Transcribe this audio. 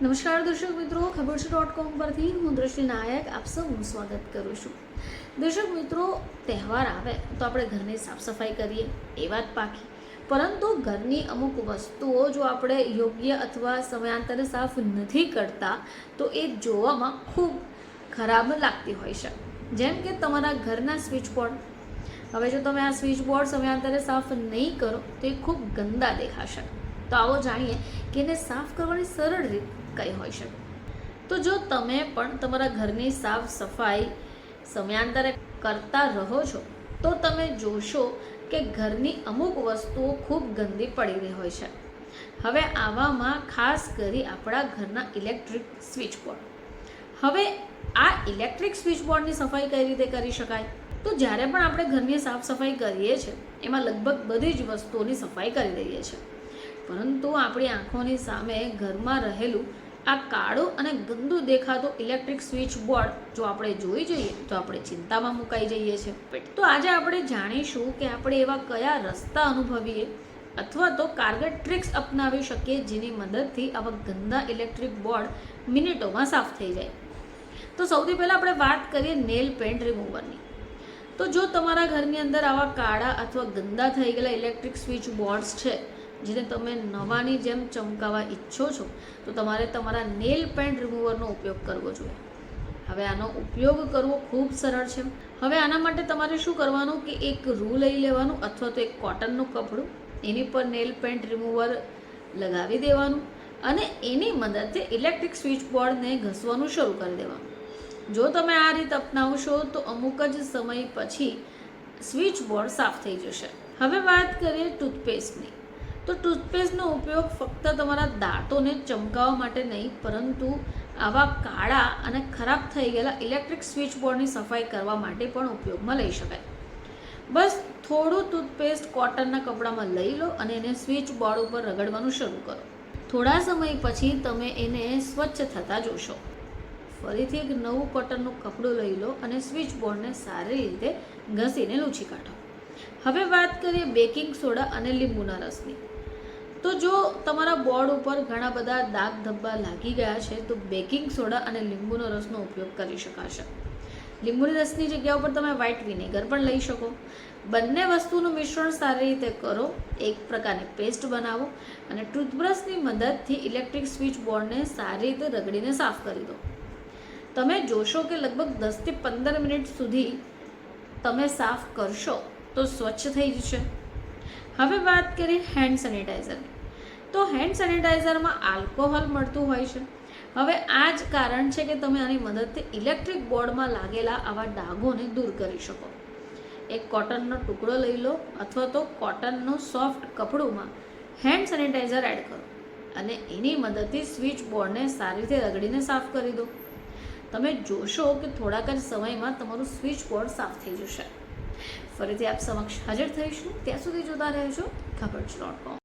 નમસ્કાર દર્શક મિત્રો, ખબર છે ડોટ કોમ પરથી હું દ્રષ્ટિ નાયક આપ સૌનું સ્વાગત કરું છું. દર્શક મિત્રો, તહેવાર આવે તો આપણે ઘરની સાફ સફાઈ કરીએ, એ વાત પાકી. પરંતુ ઘરની અમુક વસ્તુઓ જો આપણે યોગ્ય અથવા સમયાંતરે સાફ નથી કરતા, તો એ જોવામાં ખૂબ ખરાબ લાગતી હોય છે. જેમ કે તમારા ઘરના સ્વિચ બોર્ડ હવે જો તમે આ સ્વિચ બોર્ડ સમયાંતરે સાફ નહીં કરો, તો એ ખૂબ ગંદા દેખાશે. તો આવો જાણીએ કે એને સાફ કરવાની સરળ રીત કઈ હોઈ શકે. તો જો તમે પણ તમારા ઘરની સાફ સફાઈ સમયાંતરે કરતા રહો છો, તો તમે જોશો કે ઘરની અમુક વસ્તુઓ ખૂબ ગંદી પડી રહી હોય છે. હવે આવામાં ખાસ કરી આપણા ઘરના ઇલેક્ટ્રિક સ્વિચ બોર્ડ. હવે આ ઇલેક્ટ્રિક સ્વિચ બોર્ડની સફાઈ કઈ રીતે કરી શકાય? તો જ્યારે પણ આપણે ઘરની સાફ સફાઈ કરીએ છીએ, એમાં લગભગ બધી જ વસ્તુઓની સફાઈ કરી દઈએ છીએ. પરંતુ આપણી આંખોની સામે ઘરમાં રહેલું આ કાળું અને ગંદુ દેખાતું ઇલેક્ટ્રિક સ્વિચ બોર્ડ જો આપણે જોઈ જઈએ તો આપણે ચિંતામાં મુકાઈ જઈએ છીએ. તો આજે આપણે જાણીશું કે આપણે એવા કયા રસ્તા અનુભવીએ અથવા તો કારગર ટ્રિક્સ અપનાવી શકીએ જેની મદદથી આવા ગંદા ઇલેક્ટ્રિક બોર્ડ મિનિટોમાં સાફ થઈ જાય. તો સૌથી પહેલાં આપણે વાત કરીએ નેલ પેન્ટ રિમૂવરની. તો જો તમારા ઘરની અંદર આવા કાળા અથવા ગંદા થઈ ગયેલા ઇલેક્ટ્રિક સ્વિચ બોર્ડ્સ છે જેને તમે નવાની જેમ ચમકાવવા ઈચ્છો છો, તો તમારે તમારા નેલ પેન્ટ રિમૂવરનો ઉપયોગ કરવો જોઈએ. હવે આનો ઉપયોગ કરવો ખૂબ સરળ છે. હવે આના માટે તમારે શું કરવાનું કે એક રૂ લઈ લેવાનું અથવા તો એક કોટનનું કપડું, એની પર નેલ પેન્ટ રિમૂવર લગાવી દેવાનું અને એની મદદથી ઇલેક્ટ્રિક સ્વિચ બોર્ડને ઘસવાનું શરૂ કરી દેવાનું. જો તમે આ રીત અપનાવશો, તો અમુક જ સમય પછી સ્વિચ બોર્ડ સાફ થઈ જશે. હવે વાત કરીએ ટૂથપેસ્ટની. તો ટૂથપેસ્ટનો ઉપયોગ ફક્ત તમારા દાંતોને ચમકાવવા માટે નહીં, પરંતુ આવા કાળા અને ખરાબ થઈ ગયેલા ઇલેક્ટ્રિક સ્વિચ બોર્ડની સફાઈ કરવા માટે પણ ઉપયોગમાં લઈ શકાય. બસ થોડું ટૂથપેસ્ટ કોટનના કપડામાં લઈ લો અને એને સ્વિચ બોર્ડ ઉપર રગડવાનું શરૂ કરો. થોડા સમય પછી તમે એને સ્વચ્છ થતા જોશો. ફરીથી એક નવું કોટનનું કપડું લઈ લો અને સ્વિચ બોર્ડને સારી રીતે ઘસીને લૂછી કાઢો. હવે વાત કરીએ બેકિંગ સોડા અને લીંબુના રસની. તો જો તમારા બોર્ડ ઉપર ઘણા બધા દાગ ધબ્બા લાગી ગયા છે, તો બેકિંગ સોડા અને લીંબુનો રસનો ઉપયોગ કરી શકાશે. લીંબુની રસની જગ્યા ઉપર તમે વ્હાઇટ વિનેગર પણ લઈ શકો. બંને વસ્તુનું મિશ્રણ સારી રીતે કરો, એક પ્રકારની પેસ્ટ બનાવો અને ટૂથબ્રશની મદદથી ઇલેક્ટ્રિક સ્વિચ બોર્ડને સારી રીતે રગડીને સાફ કરી દો. તમે જોશો કે લગભગ દસથી પંદર મિનિટ સુધી તમે સાફ કરશો તો સ્વચ્છ થઈ જશે. હવે વાત કરીએ હેન્ડ સેનિટાઈઝરની તો હેન્ડ સેનિટાઈઝરમાં આલ્કોહોલ મળતું હોય છે. હવે આ જ કારણ છે કે તમે આની મદદથી ઇલેક્ટ્રિક બોર્ડમાં લાગેલા આવા ડાઘોને દૂર કરી શકો. એક કોટનનો ટુકડો લઈ લો અથવા તો કોટનનું સોફ્ટ કપડુંમાં હેન્ડ સેનિટાઈઝર એડ કરો અને એની મદદથી સ્વિચ બોર્ડને સારી રીતે રગડીને સાફ કરી દો. તમે જોશો કે થોડાક જ સમયમાં તમારું સ્વિચ બોર્ડ સાફ થઈ જશે. ફરીથી આપ સમક્ષ હાજર થઈશું. ત્યાં સુધી જોતા રહેજો. ખબર ડોટ કોમ